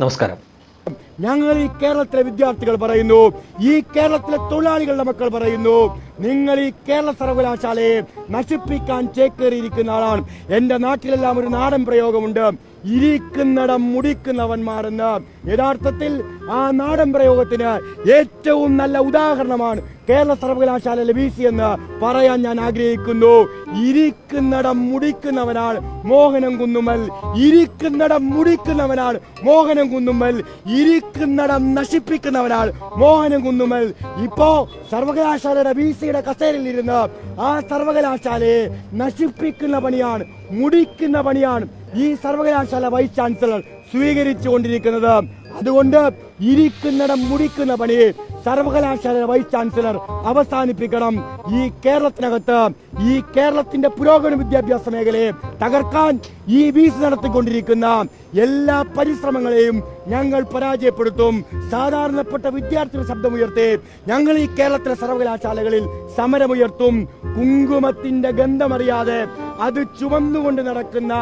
നമസ്കാരം. ഞങ്ങൾ ഈ കേരളത്തിലെ വിദ്യാർത്ഥികൾ പറയുന്നു ഈ കേരളത്തിലെ തൊഴിലാളികളുടെ മക്കൾ പറയുന്നു നിങ്ങൾ ഈ കേരള സർവകലാശാലയെ നശിപ്പിക്കാൻ ചേക്കേറിയിരിക്കുന്ന ആളാണ്. എന്റെ നാട്ടിലെല്ലാം ഒരു നാടൻ പ്രയോഗമുണ്ട്. ഇരിക്കുന്നിടം മുടിക്കുന്നവന്മാരെന്ന്. യഥാർത്ഥത്തിൽ ആ നാടൻ പ്രയോഗത്തിന് ഏറ്റവും നല്ല ഉദാഹരണമാണ് കേരള സർവകലാശാലയിലെ വി എന്ന് പറയാൻ ഞാൻ ആഗ്രഹിക്കുന്നു. ഇരിക്കുന്നിടം മുടിക്കുന്നവനാണ് മോഹനം കുന്നുമ്മൽ ഇരിക്കുന്നിടം മുടിക്കുന്നവനാണ് മോഹനം കുന്നുമ്മൽ ഇരിക്കുന്നിടം നശിപ്പിക്കുന്നവനാണ് മോഹനം കുന്നുമ്മൽ ഇപ്പോ സർവകലാശാലയുടെ വി കസേരയിൽ ഇരുന്ന് ആ സർവകലാശാലയെ നശിപ്പിക്കുന്ന പണിയാണ് മുടിക്കുന്ന പണിയാണ് ഈ സർവകലാശാല വൈസ് ചാൻസലർ സ്വീകരിച്ചു കൊണ്ടിരിക്കുന്നത് അതുകൊണ്ട് ഇരിക്കുന്നിടം മുടിക്കുന്ന പണി സർവകലാശാല വൈസ് ചാൻസലർ അവസാനിപ്പിക്കണം. ഈ കേരളത്തിനകത്ത് ഈ കേരളത്തിന്റെ പുരോഗമന വിദ്യാഭ്യാസ മേഖലയെ തകർക്കാൻ ഈ വീസ് നടത്തിക്കൊണ്ടിരിക്കുന്ന എല്ലാ പരിശ്രമങ്ങളെയും ഞങ്ങൾ പരാജയപ്പെടുത്തും. സാധാരണപ്പെട്ട വിദ്യാർത്ഥികളുടെ ശബ്ദമുയർത്തി ഞങ്ങൾ ഈ കേരളത്തിലെ സർവകലാശാലകളിൽ സമരമുയർത്തും. കുങ്കുമത്തിന്റെ ഗന്ധമറിയാതെ അത് ചുമന്നുകൊണ്ട് നടക്കുന്ന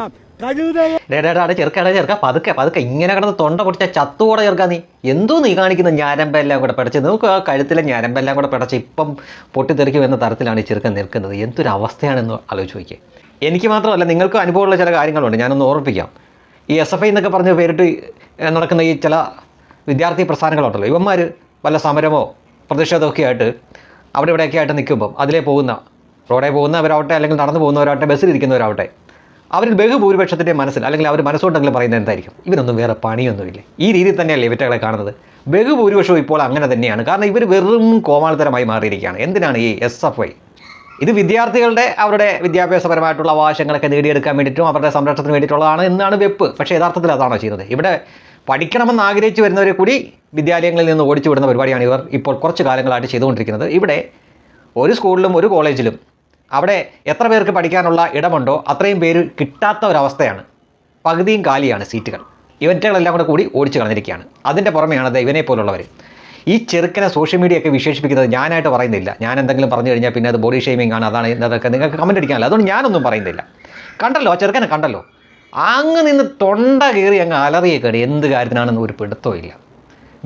ഡേടാ ചെറുക്കാടാ ചെറുക്ക പതുക്കെ പതുക്കെ. ഇങ്ങനെ കിടന്ന് തൊണ്ട പൊടിച്ച ചത്തുകൂടെ ചെറുക്കാ നീ. എന്തോ നീ കാണിക്കുന്ന ഞാരമ്പെല്ലാം കൂടെ പിടച്ച്. നമുക്ക് ആ കഴുത്തിലെ ഞാരമ്പെല്ലാം കൂടെ പിടച്ച് ഇപ്പം പൊട്ടിത്തെറിക്കും എന്ന തരത്തിലാണ് ഈ ചെറുക്കൻ നിൽക്കുന്നത്. എന്തൊരു അവസ്ഥയാണെന്ന് ആലോചിച്ച് നോക്കിയേ. എനിക്ക് മാത്രമല്ല നിങ്ങൾക്കും അനുഭവമുള്ള ചില കാര്യങ്ങളുണ്ട്. ഞാനൊന്ന് ഓർമ്മിപ്പിക്കാം. ഈ എസ് എഫ് ഐ എന്നൊക്കെ പറഞ്ഞ് പേരിട്ട് നടക്കുന്ന ഈ ചില വിദ്യാർത്ഥി പ്രസ്ഥാനങ്ങളുണ്ടല്ലോ. ഇവന്മാർ വല്ല സമരമോ പ്രതിഷേധമൊക്കെ ആയിട്ട് അവിടെ ഇവിടെയൊക്കെ ആയിട്ട് നിൽക്കുമ്പം അതിലേ പോകുന്ന റോഡേ പോകുന്നവരാവട്ടെ അല്ലെങ്കിൽ നടന്നു പോകുന്നവരാവട്ടെ ബസ്സിലിരിക്കുന്നവരാവട്ടെ അവരിൽ ബഹുഭൂരിപക്ഷത്തിന്റെ മനസ്സിൽ അല്ലെങ്കിൽ അവർ മനസ്സോട്ടെങ്കിലും പറയുന്നത് എന്തായിരിക്കും? ഇവനൊന്നും വേറെ പണിയൊന്നുമില്ല? ഈ രീതിയിൽ തന്നെയല്ലേ ഇവറ്റകളെ കാണുന്നത്? ബഹുഭൂരിപക്ഷവും ഇപ്പോൾ അങ്ങനെ തന്നെയാണ്. കാരണം ഇവർ വെറും കോമാളിത്തരമായി മാറിയിരിക്കുകയാണ്. എന്തിനാണ് ഈ എസ് എഫ് ഐ ഇത് വിദ്യാർത്ഥികളുടെ അവരുടെ വിദ്യാഭ്യാസപരമായിട്ടുള്ള അവകാശങ്ങളൊക്കെ നേടിയെടുക്കാൻ വേണ്ടിയിട്ടും അവരുടെ സംരക്ഷണത്തിന് വേണ്ടിയിട്ടുള്ളതാണ് എന്നാണ് വെപ്പ്. പക്ഷേ യഥാർത്ഥത്തിൽ അതാണോ ചെയ്യുന്നത്? ഇവിടെ പഠിക്കണമെന്ന് ആഗ്രഹിച്ചു വരുന്നവരെ കൂടി വിദ്യാലയങ്ങളിൽ നിന്ന് ഓടിച്ചു വിടുന്ന പരിപാടിയാണ് ഇവർ ഇപ്പോൾ കുറച്ച് കാലങ്ങളായിട്ട് ചെയ്തുകൊണ്ടിരിക്കുന്നത്. ഇവിടെ ഒരു സ്കൂളിലും ഒരു കോളേജിലും അവിടെ എത്ര പേർക്ക് പഠിക്കാനുള്ള ഇടമുണ്ടോ അത്രയും പേര് കിട്ടാത്ത ഒരവസ്ഥയാണ്. പകുതിയും കാലിയാണ് സീറ്റുകൾ. ഇവന്റുകളെല്ലാം കൂടെ കൂടി ഓടിച്ചു കളഞ്ഞിരിക്കുകയാണ്. അതിന്റെ പുറമെയാണ് ദേ ഇവനെ പോലുള്ളവർ ഈ ചെറുക്കനെ സോഷ്യൽ മീഡിയ ഒക്കെ വിശേഷിപ്പിക്കുന്നത് ഞാനായിട്ട് പറയുന്നില്ല. ഞാൻ എന്തെങ്കിലും പറഞ്ഞു കഴിഞ്ഞാൽ പിന്നെ അത് ബോഡി ഷെയ്മിങ് ആണ് അതാണ് അതൊക്കെ നിങ്ങൾക്ക് കമന്റ് അടിക്കാനല്ല. അതുകൊണ്ട് ഞാനൊന്നും പറയുന്നില്ല. കണ്ടല്ലോ ആ ചെറുക്കനെ കണ്ടല്ലോ. അങ്ങ് നിന്ന് തൊണ്ട കയറി അങ്ങ് അലറിയേക്കാണ് എന്ത് കാര്യത്തിനാണെന്ന് ഒരു പിടുത്തവും ഇല്ല.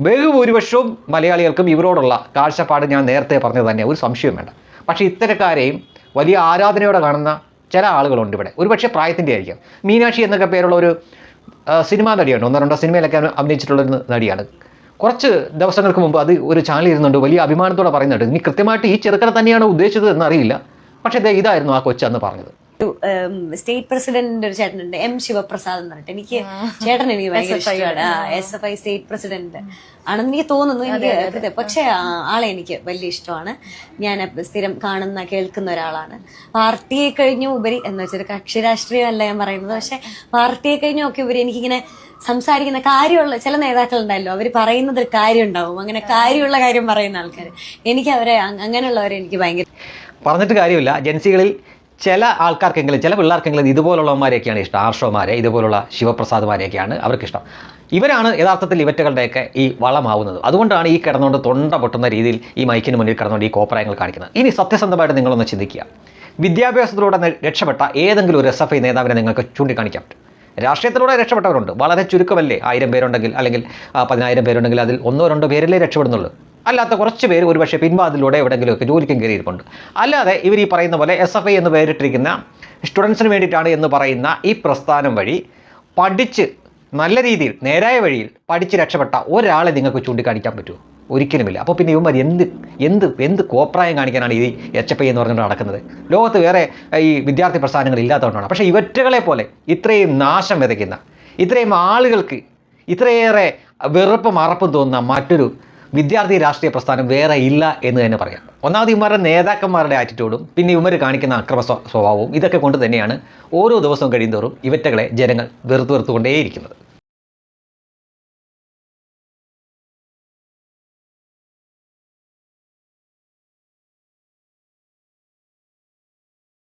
ബഹുഭൂരിപക്ഷവും മലയാളികൾക്കും ഇവരോടുള്ള കാഴ്ചപ്പാട് ഞാൻ നേരത്തെ പറഞ്ഞത് തന്നെ. ഒരു സംശയവും വേണ്ട. പക്ഷേ ഇത്തരക്കാരെയും വലിയ ആരാധനയോടെ കാണുന്ന ചില ആളുകളുണ്ട് ഇവിടെ. ഒരുപക്ഷെ പ്രായത്തിന്റെ ആയിരിക്കും. മീനാക്ഷി എന്നൊക്കെ പേരുള്ള ഒരു സിനിമാ നടിയുണ്ട്. ഒന്നോ രണ്ടോ സിനിമയിലൊക്കെ അഭിനയിച്ചിട്ടുള്ള നടിയാണ്. കുറച്ച് ദിവസങ്ങൾക്ക് മുമ്പ് അത് ഒരു ചാനൽ ഇരുന്നുണ്ട്. വലിയ അഭിമാനത്തോടെ പറയുന്നുണ്ട്. ഇനി കൃത്യമായിട്ട് ഈ ചെറുക്കനെ തന്നെയാണ് ഉദ്ദേശിച്ചത് എന്നറിയില്ല. പക്ഷേ ഇതായിരുന്നു ആ കൊച്ചന്ന് പറഞ്ഞത്. സ്റ്റേറ്റ് പ്രസിഡന്റിന്റെ ഒരു ചേട്ടനുണ്ട്. എം ശിവപ്രസാദ് എന്ന് പറഞ്ഞിട്ട്. എനിക്ക് ചേട്ടൻ എനിക്ക് ഭയങ്കര ഇഷ്ടമാണ്. S F I state president ആണെന്ന് എനിക്ക് തോന്നുന്നു. എനിക്ക് പക്ഷേ ആളെ എനിക്ക് വലിയ ഇഷ്ടമാണ്. ഞാൻ സ്ഥിരം കാണുന്ന കേൾക്കുന്ന ഒരാളാണ്. പാർട്ടിയെ കഴിഞ്ഞു ഉപരി എന്ന് വെച്ചാൽ കക്ഷി രാഷ്ട്രീയമല്ല ഞാൻ പറയുന്നത്. പക്ഷെ പാർട്ടിയെ കഴിഞ്ഞു ഒക്കെ ഉപരി എനിക്കിങ്ങനെ സംസാരിക്കുന്ന കാര്യമുള്ള ചില നേതാക്കൾ ഉണ്ടല്ലോ അവർ പറയുന്നത് കാര്യം ഉണ്ടാവും അങ്ങനെ കാര്യമുള്ള കാര്യം പറയുന്ന ആൾക്കാർ എനിക്ക് അവരെ അങ്ങനെയുള്ളവരെ എനിക്ക് ഭയങ്കര പറഞ്ഞിട്ട് കാര്യമില്ല. ജൻസികളിൽ ചില ആൾക്കാർക്കെങ്കിലും ചില പിള്ളേർക്കെങ്കിലും ഇതുപോലുള്ളവന്മാരെയൊക്കെയാണ് ഇഷ്ടം. ആർഷവന്മാരെ ഇതുപോലുള്ള ശിവപ്രസാദ്മാരെയൊക്കെയാണ് അവർക്കിഷ്ടം. ഇവരാണ് യഥാർത്ഥത്തിൽ ഇവറ്റകളുടെയൊക്കെ ഈ വളമാവുന്നത്. അതുകൊണ്ടാണ് ഈ കിടന്നുകൊണ്ട് തൊണ്ട പൊട്ടുന്ന രീതിയിൽ ഈ മൈക്കിന് മുന്നിൽ കിടന്നുകൊണ്ട് ഈ കോപ്രായങ്ങൾ കാണിക്കുന്നത്. ഇനി സത്യസന്ധമായിട്ട് നിങ്ങളൊന്ന് ചിന്തിക്കുക. വിദ്യാഭ്യാസത്തിലൂടെ രക്ഷപ്പെട്ട ഏതെങ്കിലും ഒരു എസ് എഫ് ഐ നേതാവിനെ നിങ്ങൾക്ക് ചൂണ്ടിക്കാണിക്കാൻ പറ്റും. രാഷ്ട്രീയത്തിലൂടെ രക്ഷപ്പെട്ടവരുണ്ട്. വളരെ ചുരുക്കമല്ലേ? ആയിരം പേരുണ്ടെങ്കിൽ അല്ലെങ്കിൽ പതിനായിരം പേരുണ്ടെങ്കിൽ അതിൽ ഒന്നോ രണ്ടോ പേരല്ലേ രക്ഷപ്പെടുന്നുള്ളൂ. അല്ലാത്ത കുറച്ച് പേര് ഒരുപക്ഷെ പിൻവാതിലൂടെ എവിടെയെങ്കിലുമൊക്കെ ജോലിക്കും കയറിയിരിപ്പുണ്ട്. അല്ലാതെ ഇവർ ഈ പറയുന്ന പോലെ എസ് എഫ് ഐ എന്ന് പേരിട്ടിരിക്കുന്ന സ്റ്റുഡൻസിന് വേണ്ടിയിട്ടാണ് എന്ന് പറയുന്ന ഈ പ്രസ്ഥാനം വഴി പഠിച്ച് നല്ല രീതിയിൽ നേരായ വഴിയിൽ പഠിച്ച് രക്ഷപ്പെട്ട ഒരാളെ നിങ്ങൾക്ക് ചൂണ്ടിക്കാണിക്കാൻ പറ്റുമോ? ഒരിക്കലുമില്ല. അപ്പോൾ പിന്നെ ഇവന്മാർ എന്ത് എന്ത് എന്ത് കോപ്രായം കാണിക്കാനാണ് ഈ എച്ച് എഫ് ഐ എന്ന് പറഞ്ഞുകൊണ്ട് നടക്കുന്നത്? ലോകത്ത് വേറെ ഈ വിദ്യാർത്ഥി പ്രസ്ഥാനങ്ങൾ ഇല്ലാത്തതുകൊണ്ടാണ്. പക്ഷേ ഇവറ്റകളെ പോലെ ഇത്രയും നാശം വിതയ്ക്കുന്ന ഇത്രയും ആളുകൾക്ക് ഇത്രയേറെ വെറുപ്പും അറപ്പും തോന്നുന്ന മറ്റൊരു വിദ്യാർത്ഥി രാഷ്ട്രീയ പ്രസ്ഥാനം വേറെ ഇല്ല എന്ന് തന്നെ പറയാം. ഒന്നാമത് ഇവരുടെ നേതാക്കന്മാരുടെ ആറ്റിറ്റ്യൂഡും പിന്നെ ഇവർ കാണിക്കുന്ന അക്രമ സ്വഭാവവും ഇതൊക്കെ കൊണ്ട് തന്നെയാണ് ഓരോ ദിവസവും കഴിയുന്തോറും ഇവറ്റകളെ ജനങ്ങൾ വെറുത്തു വെറുത്തുകൊണ്ടേയിരിക്കുന്നത്.